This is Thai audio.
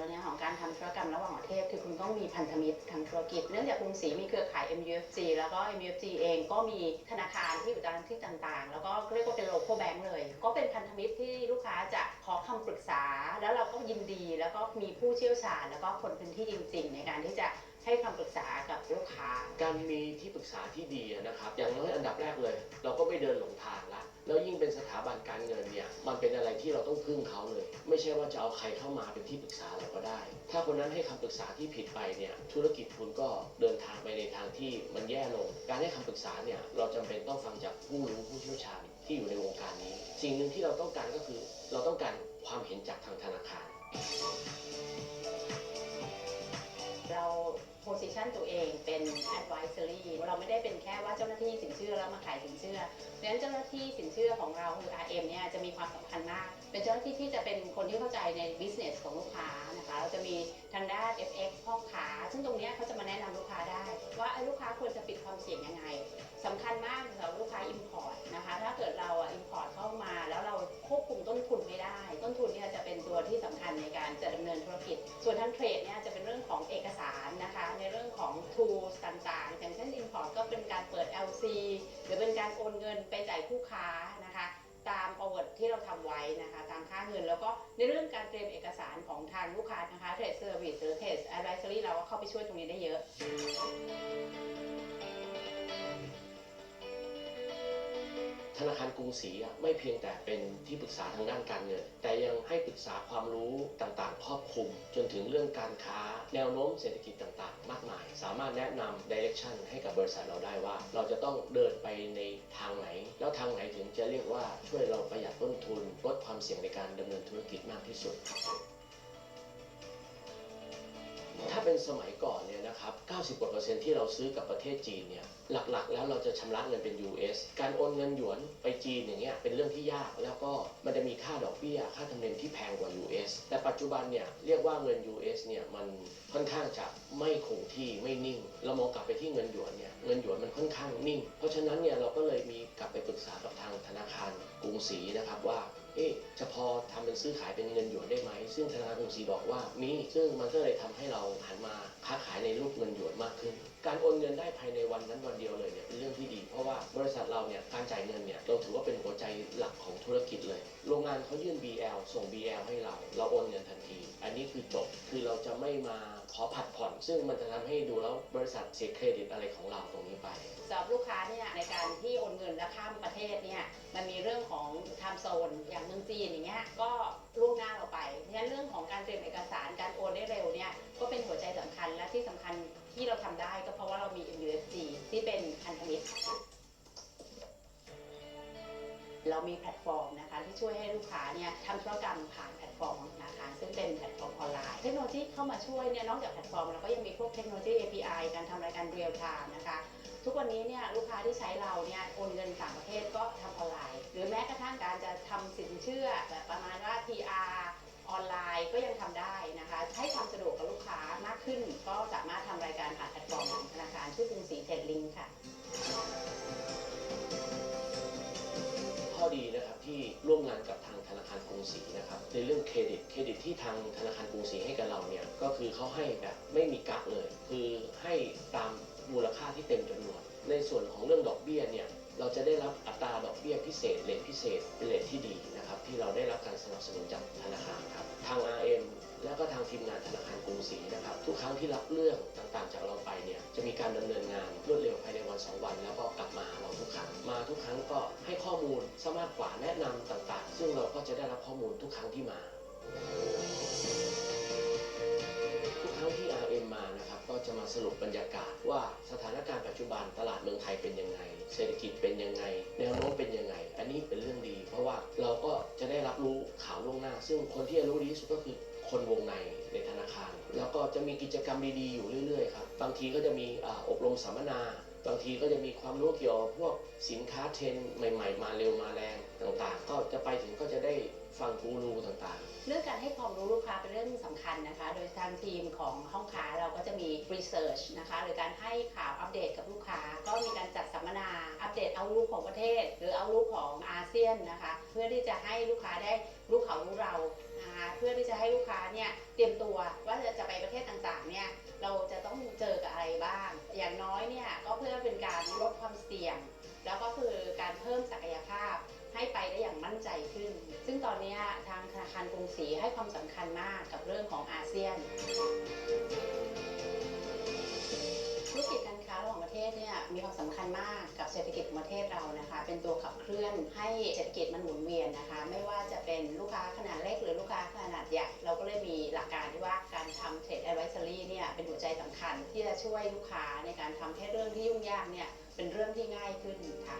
ลักเลยเนี่ยของการทำธุรกรรมระหว่างประเทศ คือคุณต้องมีพันธมิตรทางธุรกิจ เนื่องจากกรุงศรีมีเครือข่าย MUFG แล้วก็ MUFG เองก็มีธนาคารที่อยู่ตามที่ต่างๆ แล้วก็เรียกว่าเป็น local bank เลย ก็เป็นพันธมิตรที่ลูกค้าจะขอคำปรึกษา แล้วเราก็ยินดี แล้วก็มีผู้เชี่ยวชาญ แล้วก็คนพื้นที่จริง ๆ ในการที่จะให้คำปรึกษากับลูกค้า การมีที่ปรึกษาที่ดีนะครับ อย่างน้อยอันดับแรกเลย เราก็ไม่เดินหลงทางละ แล้วยิ่งเป็นสถาบันการเงินเนี่ยมันเป็นอะไรที่เราต้องพึ่งเขาเลย ไม่ใช่ว่าจะเอาใครเข้ามาเป็นที่ปรึกษาเราก็ได้ ถ้าคนนั้นให้คำปรึกษาที่ผิดไปเนี่ยธุรกิจคุณก็เดินทางไปในทางที่มันแย่ลง การให้คำปรึกษาเนี่ยเราจำเป็นต้องฟังจากผู้รู้ผู้เชี่ยวชาญที่อยู่ในวงการนี้ สิ่งหนึ่งที่เราต้องการก็คือ เราต้องการความเห็นจากทางธนาคารเรา โพสิชันตัวเองเป็น advisory เราไม่ได้เป็นแค่ว่าเจ้าหน้าที่สินเชื่อแล้วมาขายสินเชื่อเพราะฉะนั้นเจ้าหน้าที่สินเชื่อของเราคือ RM เนี่ยจะมีความสำคัญมาก เป็นเจ้าหน้าที่ที่จะเป็นคนที่เข้าใจใน business ของลูกค้านะคะเราจะมีทางด้าน FX พ่อค้าซึ่งตรงนี้เขาจะมาแนะนำลูกค้าได้ ว่าเอ้ลูกค้าควรจะปิดความเสี่ยงยังไง การจะดำเนินธุรกิจ ส่วนทางเทรดเนี่ยจะเป็นเรื่องของเอกสารนะคะ ในเรื่องของ tools ต่างๆ อย่างเช่น import ก็เป็นการเปิด LC หรือเป็นการโอนเงินไปจ่ายผู้ค้านะคะตามประวัติที่เราทำไว้นะคะตามค่าเงินแล้วก็ในเรื่องการเตรียมเอกสารของทางลูกค้านะคะ trade service หรือ trade advisory เราก็เข้าไปช่วยตรงนี้ได้เยอะ ธนาคารกรุงศรีไม่เพียงแต่เป็นที่ปรึกษาทางด้านการเงิน แต่ยังให้ปรึกษาความรู้ต่างๆ ครอบคลุม จนถึงเรื่องการค้า แนวโน้มเศรษฐกิจต่างๆ มากมาย สามารถแนะนำ direction ให้กับบริษัทเราได้ว่า เราจะต้องเดินไปในทางไหน แล้วทางไหนถึงจะเรียกว่าช่วยเราประหยัดต้นทุน ลดความเสี่ยงในการดำเนินธุรกิจมากที่สุด เป็นสมัยก่อนเนี่ยนะครับ 90กว่าเปอร์เซ็นต์ที่เราซื้อกับประเทศจีนเนี่ย หลักๆ แล้วเราจะชำระเงินเป็น US การโอนเงินหยวนไปจีนอย่างเงี้ยเป็นเรื่องที่ยาก แล้วก็มันจะมีค่าดอกเบี้ย ค่าธรรมเนียมที่แพงกว่า US แต่ปัจจุบันเนี่ยเรียกว่าเงิน US เนี่ยมันค่อนข้างจะไม่คงที่ไม่นิ่ง เรามองกลับไปที่เงินหยวนเนี่ยเงินหยวนมันค่อนข้างนิ่ง เพราะฉะนั้นเนี่ยเราก็เลยมีกลับไปปรึกษากับทางธนาคารกรุงศรีนะครับว่า เอ๊ะจะพอทำเป็นซื้อขายเป็นเงินหยวนได้ไหม ซึ่งธนาคารกรุงศรีบอกว่ามีซึ่งมันก็เลยทำให้เราหันมาค้าขายในรูปเงินหยวนมากขึ้น การโอนเงินได้ภายในวันนั้นวันเดียวเลยเนี่ยเป็นเรื่องที่ดี เพราะว่าบริษัทเราเนี่ยการจ่ายเงินเนี่ยเราถือว่าเป็นหัวใจหลักของธุรกิจเลย โรงงานเขายื่น BL ส่ง BL ให้เรา เราโอนเงินทันที ม่มาขอผัดผ่อน ซึ่งมันจะทำให้ดูแล้วบริษัทเสียเครดิตอะไรของเราตรงนี้ไป สำหรับลูกค้าเนี่ยในการที่โอนเงินและข้ามประเทศเนี่ยมันมีเรื่องของ time zone อย่างเมืองจีนอย่างเงี้ยก็ล่วงหน้าเราไปเพราะฉะนั้นเรื่องของการเตรียมเอกสารการโอนได้เร็วเนี่ยก็เป็นหัวใจสำคัญและที่สำคัญที่เราทำได้ก็เพราะว่าเรามี MUFG ที่เป็นพันธมิตร มีแพลตฟอร์มนะคะที่ช่วยให้ลูกค้าเนี่ยทำธุรกรรมผ่านแพลตฟอร์มของธนาคารซึ่งเป็นแพลตฟอร์มออนไลน์ เทคโนโลยีเข้ามาช่วยเนี่ยนอกจากแพลตฟอร์มเราก็ยังมีพวกเทคโนโลยี API การทำรายการเรียลไทม์นะคะทุกวันนี้เนี่ยลูกค้าที่ใช้เราเนี่ยโอนเงินต่างประเทศก็ทำออนไลน์ หรือแม้กระทั่งการจะทำสินเชื่อแบบประมาณว่า PR ออนไลน์ก็ยังทำได้นะคะให้ความสะดวกกับลูกค้ามากขึ้น ก็สามารถทำรายการผ่านแพลตฟอร์มของธนาคารชื่อกรุงศรีเทรดลิงค่ะ ร่วมงานกับทางธนาคารกรุงศรีนะครับในเรื่องเครดิตเครดิตที่ทางธนาคารกรุงศรีให้กับเราเนี่ยก็คือเขาให้แบบไม่มีกักเลย คือให้ตามมูลค่าที่เต็มจำนวน ในส่วนของเรื่องดอกเบี้ยเนี่ยเราจะได้รับอัตราดอกเบี้ยพิเศษเลทพิเศษเป็นเลทที่ดีนะครับที่เราได้รับการสนับสนุนจากธนาคารครับทาง RM แล้วก็ทางทีมงานธนาคารกรุงศรีนะครับทุกครั้งที่รับเรื่องต่างๆ จากเราไปเนี่ยจะมีการดำเนินงานรวดเร็ว สองวัน แล้วก็กลับมาหาเราทุกครั้งมาทุกครั้งก็ให้ข้อมูลซะมากกว่าแนะนำต่างๆ ซึ่งเราก็จะได้รับข้อมูลทุกครั้งที่มา ทุกครั้งที่ RM มานะครับก็จะมาสรุปบรรยากาศว่าสถานการณ์ปัจจุบันตลาดเมืองไทยเป็นยังไง เศรษฐกิจเป็นยังไง แนวโน้มเป็นยังไง อันนี้เป็นเรื่องดี เพราะว่าเราก็จะได้รับรู้ข่าวล่วงหน้า ซึ่งคนที่จะรู้ดีที่สุดก็คือคนวงในในธนาคาร แล้วก็จะมีกิจกรรมดีๆอยู่เรื่อยๆครับ บางทีก็จะมีออบรมสัมมนา บางทีก็จะมีความรู้เกี่ยวกับพวกสินค้าเทรนด์ใหม่ ๆ มาเร็วมาแรงต่างๆ ก็จะไปถึงก็จะได้ฟังกูรูต่างๆ เรื่องการให้ความรู้ลูกค้าเป็นเรื่องสำคัญนะคะ โดยทางทีมของห้องค้าเราก็จะมี research นะคะหรือการให้ข่าวอัปเดตกับลูกค้า ก็มีการจัดสัมมนาอัปเดตเอาลุกของประเทศ หรือเอาลุกของอาเซียนนะคะ เพื่อที่จะให้ลูกค้าได้รู้เขารู้เรานะคะเพื่อที่จะให้ลูกค้าเนี่ยเตรียมตัวว่าจะ อนนี้ทางธนาคารกรุงศรีให้ความสำคัญมากกับเรื่องของอาเซียนธุรกิจการค้าระหว่างประเทศเนี่ยมีความสำคัญมากกับเศรษฐกิจของประเทศเรานะคะ เป็นตัวขับเคลื่อนให้เศรษฐกิจมันหมุนเวียนนะคะ ไม่ว่าจะเป็นลูกค้าขนาดเล็กหรือลูกค้าขนาดใหญ่เราก็เลยมีหลักการที่ว่าการทำเทรด advisory เนี่ยเป็นหัวใจสำคัญที่จะช่วยลูกค้าในการทำให้เรื่องที่ยุ่งยากเนี่ยเป็นเรื่องที่ง่ายขึ้นค่ะ